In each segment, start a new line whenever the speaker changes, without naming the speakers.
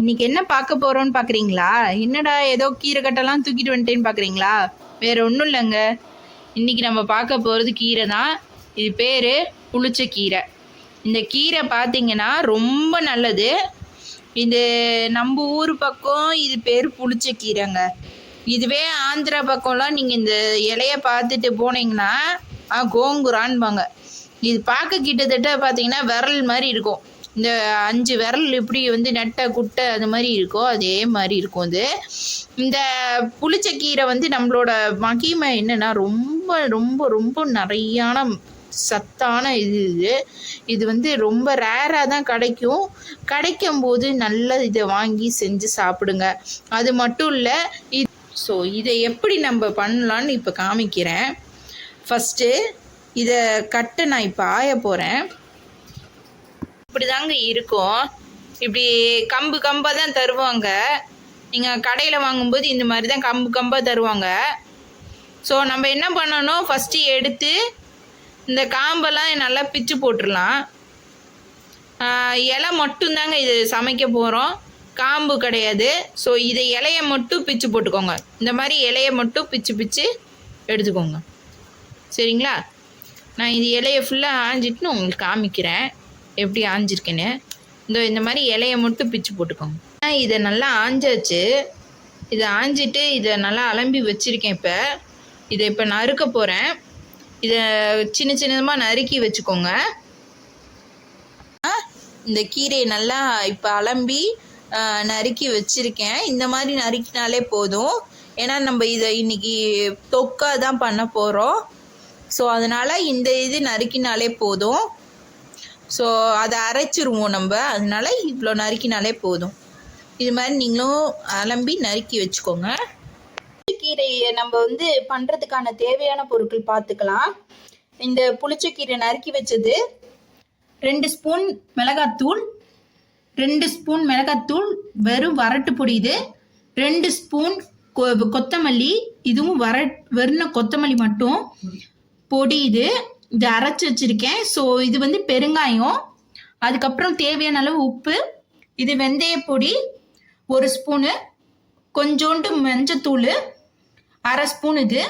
இன்னைக்கு என்ன பார்க்க போறோம்னு பார்க்குறீங்களா என்னடா ஏதோ கீரை கட்டெல்லாம் தூக்கிட்டு வந்துட்டேன்னு பார்க்குறீங்களா வேற ஒன்றும் இல்லைங்க. இன்னைக்கு நம்ம பார்க்க போகிறது கீரை தான். இது பேர் புளிச்ச கீரை. இந்த கீரை பார்த்தீங்கன்னா ரொம்ப நல்லது. இது நம்ம ஊர் பக்கம் இது பேர் புளிச்ச கீரைங்க. இதுவே ஆந்திரா பக்கம்லாம் நீங்கள் இந்த இலைய பார்த்துட்டு போனீங்கன்னா ஆ கோங்குரான்பாங்க இது பார்க்க கிட்டத்தட்ட பார்த்தீங்கன்னா விரல் மாதிரி இருக்கும். இந்த அஞ்சு விரல் இப்படி வந்து நெட்டை குட்டை அது மாதிரி இருக்கோ அதே மாதிரி இருக்கும் அது. இந்த புளிச்சக்கீரை வந்து நம்மளோட மகிமை என்னன்னா ரொம்ப ரொம்ப ரொம்ப நிறையான சத்தான இது இது. இது வந்து ரொம்ப ரேராக தான் கிடைக்கும். கிடைக்கும் போது நல்ல இதை வாங்கி செஞ்சு சாப்பிடுங்க. அது மட்டும் இல்லை இது ஸோ இதை எப்படி நம்ம பண்ணலான்னு இப்போ காமிக்கிறேன். ஃபஸ்ட்டு இதை கட்ட நான் இப்போ ஆய போகிறேன் இப்படி தாங்க இருக்கும். இப்படி கம்பு கம்பாக தான் தருவாங்க. நீங்கள் கடையில் வாங்கும்போது இந்த மாதிரி தான் கம்பு கம்பாக தருவாங்க. ஸோ நம்ம என்ன பண்ணணும்? ஃபஸ்ட்டு எடுத்து இந்த காம்பெல்லாம் நல்லா பிச்சு போட்டுடலாம். இலை மட்டும்தாங்க இது சமைக்க போகிறோம் காம்பு கிடையாது. ஸோ இதை இலைய மட்டும் பிச்சு போட்டுக்கோங்க. இந்த மாதிரி இலைய மட்டும் பிச்சு பிச்சு எடுத்துக்கோங்க. சரிங்களா? நான் இது இலையை ஃபுல்லாக ஆஞ்சிட்டுன்னு உங்களுக்கு காமிக்கிறேன். எப்படி ஆஞ்சிருக்கேன்னு. இந்த இந்த மாதிரி இலைய மட்டும் பிச்சு போட்டுக்கோங்க. ஆ, இதை நல்லா ஆஞ்சாச்சு. இதை ஆஞ்சிட்டு இதை நல்லா அலம்பி வச்சுருக்கேன் இப்போ. இதை இப்போ நறுக்க போகிறேன் இதை சின்ன சின்னமாக நறுக்கி வச்சுக்கோங்க. இந்த கீரையை நல்லா இப்போ அலம்பி நறுக்கி வச்சுருக்கேன். இந்த மாதிரி நறுக்கினாலே போதும். ஏன்னா நம்ம இதை இன்னைக்கு தொக்கா தான் பண்ண போகிறோம் ஸோ அதனால் இந்த இது நறுக்கினாலே போதும். ஸோ அதை அரைச்சிருவோம் நம்ம. அதனால இவ்வளோ நறுக்கினாலே போதும். இது மாதிரி நீங்களும் அலம்பி நறுக்கி வச்சுக்கோங்க. புளிச்சக்கீரையை நம்ம வந்து பண்ணுறதுக்கான தேவையான பொருட்கள் பார்த்துக்கலாம். இந்த புளிச்சக்கீரை நறுக்கி வச்சது ரெண்டு ஸ்பூன் மிளகாத்தூள் ரெண்டு ஸ்பூன் மிளகாத்தூள் வெறும் வரட்டு பொடி இது ரெண்டு ஸ்பூன் கொ- கொத்தமல்லி இதுவும் வர வெறும் கொத்தமல்லி மட்டும் பொடி இது இது அரைச்சி வச்சிருக்கேன். ஸோ இது வந்து பெருங்காயம். அதுக்கப்புறம் தேவையான அளவு உப்பு இது வெந்தய பொடி ஒரு ஸ்பூனு கொஞ்சோண்டு மஞ்சத்தூள் அரை ஸ்பூன் இது.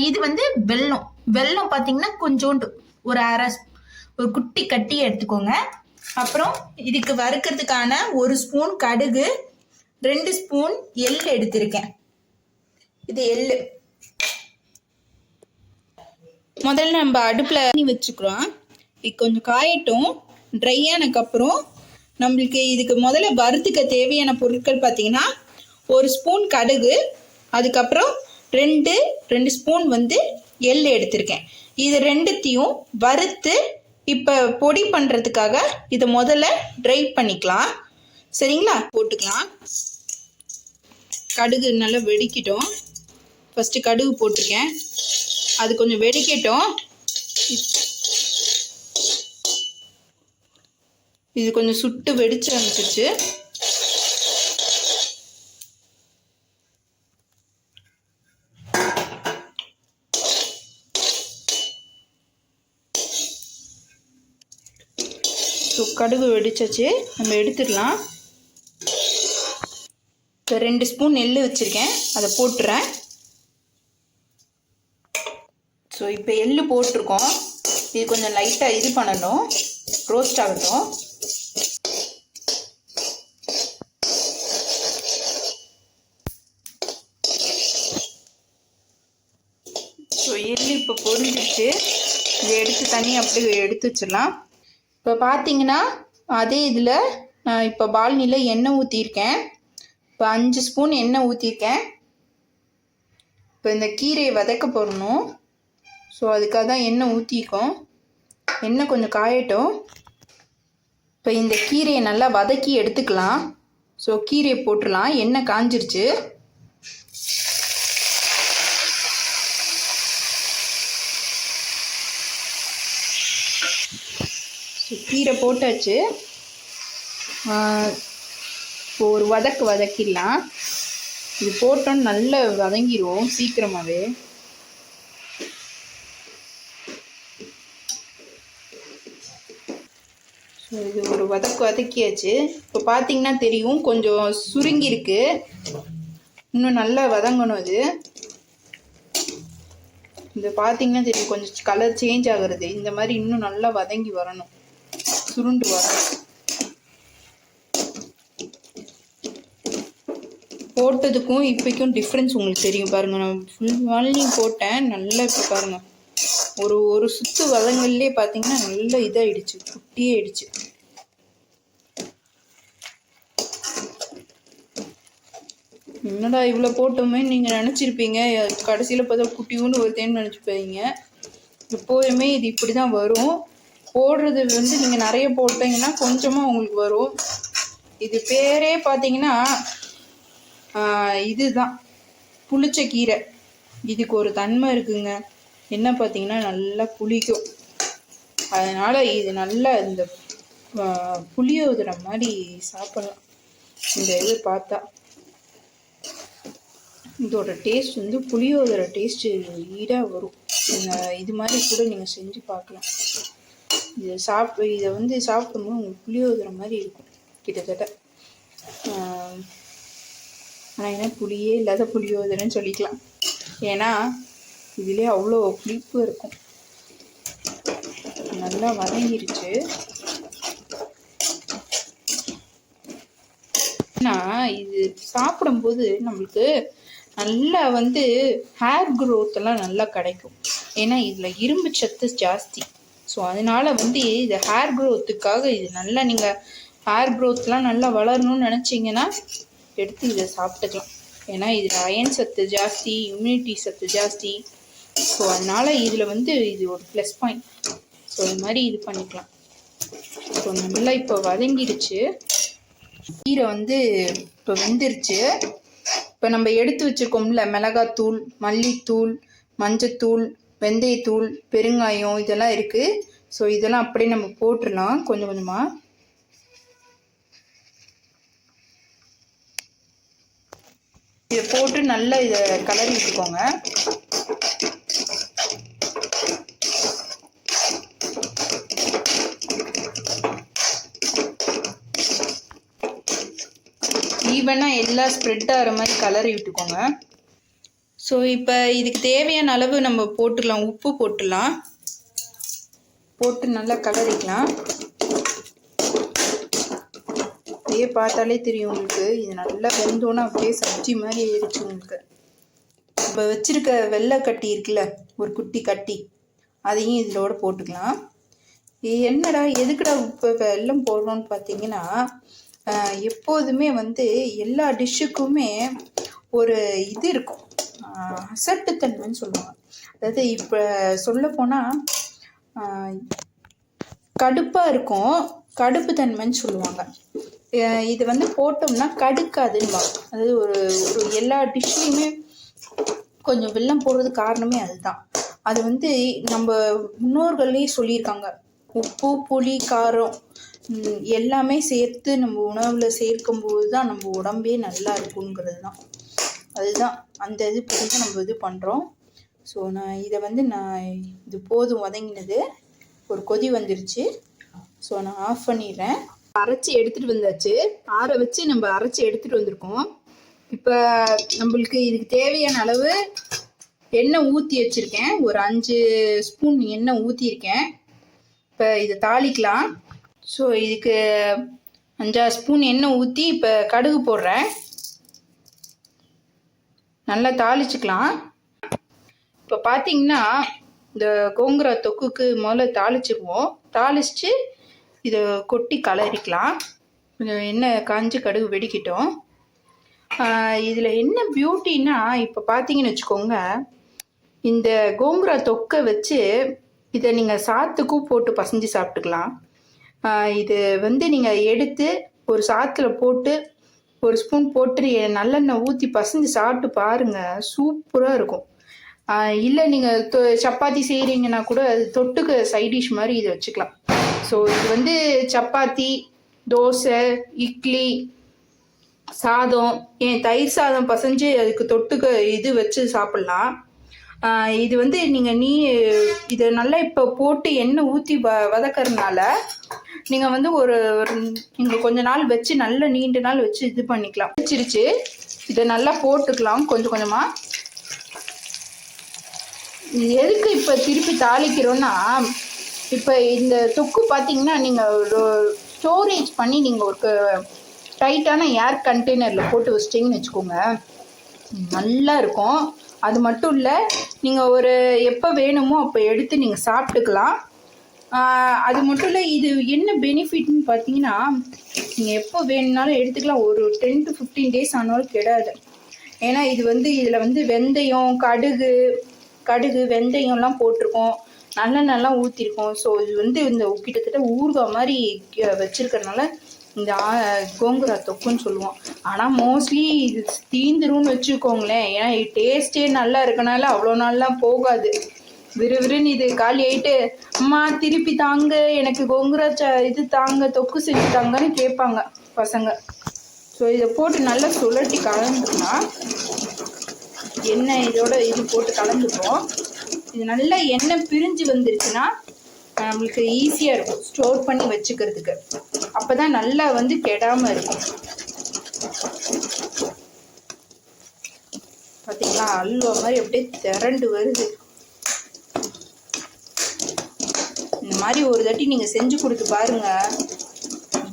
இது வந்து வெல்லம். வெல்லம் பார்த்தீங்கன்னா கொஞ்சோண்டு ஒரு அரை ஸ்- ஒரு குட்டி கட்டி எடுத்துக்கோங்க. அப்புறம் இதுக்கு வறுக்கிறதுக்கான ஒரு ஸ்பூன் கடுகு ரெண்டு ஸ்பூன் எள் எடுத்திருக்கேன். இது எள்ளு. முதல்ல நம்ம அடுப்பில் தண்ணி வச்சுக்கிறோம். இது கொஞ்சம் காயட்டும். ட்ரை ஆனதுக்கப்புறம் நம்மளுக்கு இதுக்கு முதல்ல வறுத்துக்க தேவையான பொருட்கள் பார்த்தீங்கன்னா ஒரு ஸ்பூன் கடுகு அதுக்கப்புறம் ரெண்டு ரெண்டு ஸ்பூன் வந்து எள் எடுத்திருக்கேன். இது ரெண்டுத்தையும் வறுத்து இப்போ பொடி பண்ணுறதுக்காக இதை முதல்ல ட்ரை பண்ணிக்கலாம். சரிங்களா? போட்டுக்கலாம். கடுகு நல்லா வெடிக்கட்டும். ஃபஸ்ட்டு கடுகு போட்டிருக்கேன். அது கொஞ்சம் வெடிக்கட்டும். இது கொஞ்சம் சுட்டு வெடிச்சு ஆரம்பிச்சிச்சு ஸோ கடுகு வெடிச்சாச்சு. நம்ம எடுத்துடலாம். இப்போ ரெண்டு ஸ்பூன் நெல் வச்சுருக்கேன். அதை போட்டுறேன். ஸோ இப்போ எள்ளு போட்டிருக்கோம். இது கொஞ்சம் லைட்டாக இது பண்ணணும். ரோஸ்ட் ஆகட்டும். ஸோ எள்ளு இப்போ பொரிஞ்சிச்சு இதை எடுத்து தண்ணி அப்படியே எடுத்து வச்சிடலாம். இப்போ பார்த்தீங்கன்னா அதே இதில் நான் இப்போ பால்னியில் எண்ணெய் ஊற்றிருக்கேன் இப்போ அஞ்சு ஸ்பூன் எண்ணெய் ஊற்றிருக்கேன் இப்போ இந்த கீரையை வதக்க போடணும். ஸோ அதுக்காக தான் எண்ணெய் ஊற்றிக்கும் எண்ணெய் கொஞ்சம் காயட்டும். இப்போ இந்த கீரையை நல்லா வதக்கி எடுத்துக்கலாம். ஸோ கீரையை போட்டுடலாம். எண்ணெய் காஞ்சிருச்சு. கீரை போட்டாச்சு. இப்போ ஒரு வதக்கு வதக்கிடலாம். இது போட்டோன்னு நல்லா வதங்கிடுவோம் சீக்கிரமாகவே ஸோ ஸோ இது ஒரு வதக்கு வதக்கியாச்சு. இப்போ பார்த்தீங்கன்னா தெரியும் கொஞ்சம் சுருங்கியிருக்கு. இன்னும் நல்லா வதங்கணும் இது இந்த பார்த்தீங்கன்னா தெரியும் கொஞ்சம் கலர் சேஞ்ச் ஆகுறது. இந்த மாதிரி இன்னும் நல்லா வதங்கி வரணும். சுருண்டு வரணும். போட்டதுக்கும் இப்போக்கும் டிஃப்ரென்ஸ் உங்களுக்கு தெரியும். பாருங்கள் நான் ஃபுல் வால்லையும் போட்டேன். நல்லா இப்போ பாருங்கள் ஒரு ஒரு சுத்து வதங்கள்லேயே பார்த்தீங்கன்னா நல்லா இதாகிடுச்சு குட்டியே ஆயிடுச்சு என்னடா இவ்வளோ போட்டோமே நீங்கள் நினச்சிருப்பீங்க? கடைசியில் பார்த்தா குட்டியூன்னு தேன் நினச்சிப்பீங்க. எப்போதுமே இது இப்படி தான் வரும். போடுறது வந்து நீங்கள் நிறைய போட்டீங்கன்னா கொஞ்சமாக உங்களுக்கு வரும். இது பேரே பார்த்தீங்கன்னா இதுதான். புளிச்ச கீரை. இதுக்கு ஒரு தன்மை இருக்குங்க. என்ன பார்த்தீங்கன்னா நல்லா புளிக்கும். அதனால் இது நல்லா இந்த புளியோதுற மாதிரி சாப்பிட்லாம். இந்த இது பார்த்தா. இதோட டேஸ்ட் வந்து புளியோதரை டேஸ்ட்டு ஈடாக வரும். நீங்கள் இது மாதிரி கூட நீங்கள் செஞ்சு பார்க்கலாம். இதை சாப் இதை வந்து சாப்பிடும்போது உங்களுக்கு புளியோதரை மாதிரி இருக்கும் கிட்டத்தட்ட. ஆனால் என்ன புளியே இல்லாத புளியோதரைன்னு சொல்லிக்கலாம். ஏன்னா இதுலேயே அவ்வளோ புளிப்பு இருக்கும். நல்லா வதங்கிருச்சு. ஏன்னா இது சாப்பிடும்போது நம்மளுக்கு நல்லா வந்து ஹேர் க்ரோத்தெல்லாம் எல்லாம் நல்லா கிடைக்கும். ஏன்னா இதில் இரும்பு சத்து ஜாஸ்தி. ஸோ அதனால வந்து இது ஹேர் க்ரோத்துக்காக இது நல்லா நீங்கள் ஹேர் க்ரோத்லாம் நல்லா வளரணும்னு நினச்சிங்கன்னா எடுத்து இதை சாப்பிட்டுக்கலாம். ஏன்னா இதில் அயன் சத்து ஜாஸ்தி இம்யூனிட்டி சத்து ஜாஸ்தி. ஸோ அதனால இதில் வந்து இது ஒரு ப்ளஸ் பாயிண்ட் ஸோ இது மாதிரி இது பண்ணிக்கலாம். ஸோ நல்லா இப்போ வதங்கிடுச்சு. கீரை வந்து இப்போ வெந்துருச்சு. இப்போ நம்ம எடுத்து வச்சுருக்கோம்ல மிளகாத்தூள் மல்லித்தூள் மஞ்சத்தூள் வெந்தயத்தூள் பெருங்காயம் இதெல்லாம் இருக்குது ஸோ இதெல்லாம் அப்படியே நம்ம போட்டுடலாம் கொஞ்சம் கொஞ்சமாக இதை போட்டு நல்லா இதை கலரி விட்டுக்கோங்க. ஈவனாக எல்லாம் ஸ்ப்ரெட் ஆகிற மாதிரி கலரி விட்டுக்கோங்க. ஸோ இப்போ இதுக்கு தேவையான அளவு நம்ம போட்டுக்கலாம் உப்பு போட்டுடலாம். போட்டு நல்லா கலரிக்கலாம் அப்படியே பார்த்தாலே தெரியும் உங்களுக்கு. இது நல்லா வெந்தோன்னா அப்படியே சப்ஜி மாதிரி ஆயிடுச்சு உங்களுக்கு. இப்போ வச்சுருக்க வெள்ளை கட்டி இருக்குல்ல ஒரு குட்டி கட்டி அதையும் இதோட போட்டுக்கலாம். என்னடா எதுக்குடா இப்போ வெல்லம் போடுறோம்னு பார்த்தீங்கன்னா எப்போதுமே வந்து எல்லா டிஷ்ஷுக்குமே ஒரு இது இருக்கும். அசட்டுத்தன்மைன்னு சொல்லுவாங்க. அதாவது இப்போ சொல்லப்போனால் கடுப்பாக இருக்கும். கடுப்பு தன்மைன்னு சொல்லுவாங்க. இது வந்து போட்டோம்னா கடுக்காதுன்னுவாங்க. அதாவது ஒரு ஒரு எல்லா டிஷ்ஷுலையுமே கொஞ்சம் வெள்ளம் போடுறது காரணமே அதுதான். அது வந்து நம்ம முன்னோர்களே சொல்லியிருக்காங்க. உப்பு புளி காரம் எல்லாமே சேர்த்து நம்ம உணவில் சேர்க்கும்போது தான் நம்ம உடம்பே நல்லா இருக்குங்கிறது தான் அதுதான். அந்த இது புரிஞ்சு நம்ம இது பண்ணுறோம் ஸோ நான் இதை வந்து நான் இது போதும் வதங்கினது ஒரு கொதி வந்துருச்சு. ஸோ நான் ஆஃப் பண்ணிடுறேன். அரைச்சி எடுத்துகிட்டு வந்தாச்சு. ஆற வச்சு நம்ம அரைச்சி எடுத்துகிட்டு வந்திருக்கோம். இப்போ நம்மளுக்கு இதுக்கு தேவையான அளவு எண்ணெய் ஊற்றி வச்சுருக்கேன். ஒரு அஞ்சு ஸ்பூன் எண்ணெய் ஊற்றிருக்கேன் இப்போ இதை தாளிக்கலாம். ஸோ இதுக்கு அஞ்சாறு ஸ்பூன் எண்ணெய் ஊற்றி இப்போ கடுகு போடுறேன். நல்லா தாளிச்சுக்கலாம். இப்போ பார்த்தீங்கன்னா இந்த கோங்குரா தொக்குக்கு முதல்ல தாளிச்சிருவோம் தாளிச்சிட்டு இதை கொட்டி கலரிக்கலாம். கொஞ்சம் எண்ணெய் காஞ்சி கடுகு வெடிக்கட்டும். இதில் என்ன பியூட்டின்னா இப்போ பார்த்தீங்கன்னு வச்சுக்கோங்க இந்த கோங்குரா தொக்கை வச்சு இதை நீங்கள் சாத்துக்கும் போட்டு பசைஞ்சு சாப்பிட்டுக்கலாம். இது வந்து நீங்கள் எடுத்து ஒரு சாத்தில் போட்டு ஒரு ஸ்பூன் போட்டு நல்லெண்ணெய் ஊற்றி பசஞ்சு சாப்பிட்டு பாருங்கள் சூப்பராக இருக்கும். இல்லை நீங்கள் தொ சப்பாத்தி செய்கிறீங்கன்னா கூட அது தொட்டுக்க சைட் டிஷ் மாதிரி இதை வச்சுக்கலாம். ஸோ இது வந்து சப்பாத்தி தோசை இட்லி சாதம் ஏன் தயிர் சாதம் பசஞ்சு அதுக்கு தொட்டுக்க இது வச்சு சாப்பிட்லாம். இது வந்து நீங்கள் நீ இதை நல்லா இப்போ போட்டு எண்ணெய் ஊற்றி வ வதக்கறதுனால நீங்கள் வந்து ஒரு நீங்கள் கொஞ்ச நாள் வச்சு நல்ல நீண்ட நாள் வச்சு இது பண்ணிக்கலாம். வச்சிருச்சு. இதை நல்லா போட்டுக்கலாம் கொஞ்சம் கொஞ்சமாக எதுக்கு இப்போ திருப்பி தாளிக்கிறோன்னா இப்போ இந்த தொக்கு பார்த்தீங்கன்னா நீங்கள் ஒரு ஸ்டோரேஜ் பண்ணி நீங்கள் ஒரு டைட்டான ஏர் கண்டெய்னரில் போட்டு வச்சிட்டிங்கன்னு வச்சுக்கோங்க. நல்லா இருக்கும். அது மட்டும் இல்லை நீங்கள் ஒரு எப்போ வேணுமோ அப்போ எடுத்து நீங்கள் சாப்பிட்டுக்கலாம். அது மட்டும் இல்லை இது என்ன பெனிஃபிட்னு பார்த்தீங்கன்னா நீங்கள் எப்போ வேணும்னாலும் எடுத்துக்கலாம். ஒரு டென் டு ஃபிஃப்டீன் டேஸ் ஆனாலும் கிடையாது ஏன்னா இது வந்து இதில் வந்து வெந்தயம் கடுகு கடுகு வெந்தயம்லாம் போட்டிருக்கோம். நல்லெண்ணெய்லாம் ஊற்றிருக்கோம் ஸோ இது வந்து இந்த கிட்டத்தட்ட ஊறுகாய் மாதிரி வச்சுருக்கறனால இந்த கோங்குரா தொக்குன்னு சொல்லுவோம். ஆனால் மோஸ்ட்லி இது தீந்துரும்னு வச்சுக்கோங்களேன். ஏன்னா டேஸ்ட்டே நல்லா இருக்கனால அவ்வளோ நாள்லாம் போகாது. விறுவிறுன்னு இது காலி ஆயிட்டு அம்மா திருப்பி தாங்க எனக்கு கோங்குரா ச இது தாங்க தொக்கு செஞ்சு தாங்கன்னு கேட்பாங்க பசங்க. ஸோ இதை போட்டு நல்லா சுழட்டி கலந்துனா எண்ணெய் இதோட இது போட்டு கலந்துப்போம். இது நல்லா எண்ணெய் பிரிஞ்சு வந்துருச்சுன்னா நம்மளுக்கு ஈஸியாக இருக்கும் ஸ்டோர் பண்ணி வச்சுக்கிறதுக்கு. அப்போ தான் நல்லா வந்து கெடாமல் இருக்கும். பார்த்தீங்களா அல்வா மாதிரி அப்படியே திரண்டு வருது இந்த மாதிரி ஒரு தாட்டி நீங்கள் செஞ்சு கொடுத்து பாருங்கள்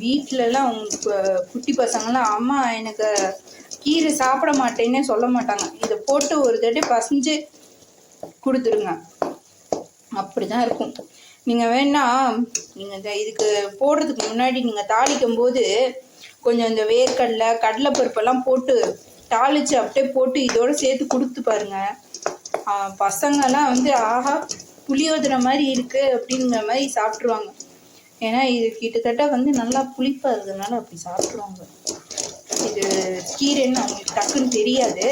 வீட்டிலலாம் உங்க குட்டி பசங்களாம் அம்மா எனக்கு கீரை சாப்பிட மாட்டேன்னே சொல்ல மாட்டாங்க. இதை போட்டு ஒரு தட்டி பசஞ்சு கொடுத்துருங்க அப்படிதான் இருக்கும். நீங்கள் வேணா நீங்கள் இந்த இதுக்கு போடுறதுக்கு முன்னாடி நீங்கள் தாளிக்கும் போது கொஞ்சம் இந்த வேர்க்கடலை கடலைப்பருப்பெல்லாம் போட்டு தாளித்து அப்படியே போட்டு இதோடு சேர்த்து கொடுத்து பாருங்கள் பசங்கள்லாம் வந்து ஆஹா புளியோதரை மாதிரி இருக்குது அப்படிங்கிற மாதிரி சாப்பிட்ருவாங்க ஏன்னா இது கிட்டத்தட்ட வந்து நல்லா புளிப்பாக இருக்கிறதுனால அப்படி சாப்பிட்ருவாங்க இது கீரைன்னு அவங்களுக்கு டக்குன்னு தெரியாது.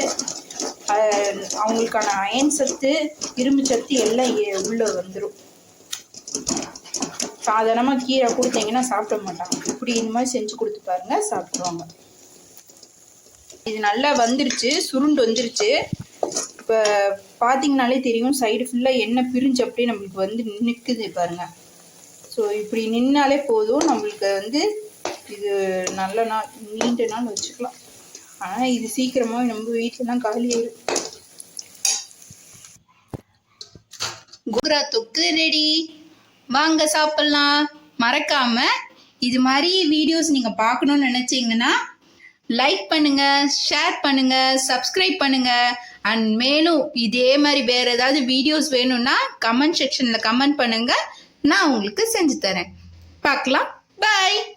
அவங்களுக்கான அயன் சத்து இரும்பு சத்து எல்லாம் ஏ- வந்துடும் சாதாரணமாக கீரை கொடுத்தீங்கன்னா சாப்பிட மாட்டாங்க. இப்படி இந்த மாதிரி செஞ்சு கொடுத்து பாருங்க சாப்பிடுவாங்க இது நல்லா வந்துருச்சு சுருண்டு வந்துருச்சு. இப்போ பார்த்தீங்கனாலே தெரியும் சைடு ஃபுல்லாக எண்ணெய் பிரிஞ்சு அப்படியே நம்மளுக்கு வந்து நிற்குது பாருங்க. ஸோ இப்படி நின்னாலே போதும். நம்மளுக்கு வந்து இது நல்ல நாள் நீண்ட நாள் வச்சுக்கலாம். ஆனால் இது சீக்கிரமாக நம்ம வீட்டிலலாம் காலி ஆயிடும் குரா தொக்கு ரெடி வாங்க சாப்பிட்லாம். மறக்காம இது மாதிரி வீடியோஸ் நீங்கள் பார்க்கணும்னு நினச்சிங்கன்னா லைக் பண்ணுங்க ஷேர் பண்ணுங்க சப்ஸ்கிரைப் பண்ணுங்க. அண்ட் மேலும் இதே மாதிரி வேற ஏதாவது வீடியோஸ் வேணும்னா கமெண்ட் செக்ஷனில் கமெண்ட் பண்ணுங்க. நான் உங்களுக்கு செஞ்சு தரேன். பார்க்கலாம். பாய்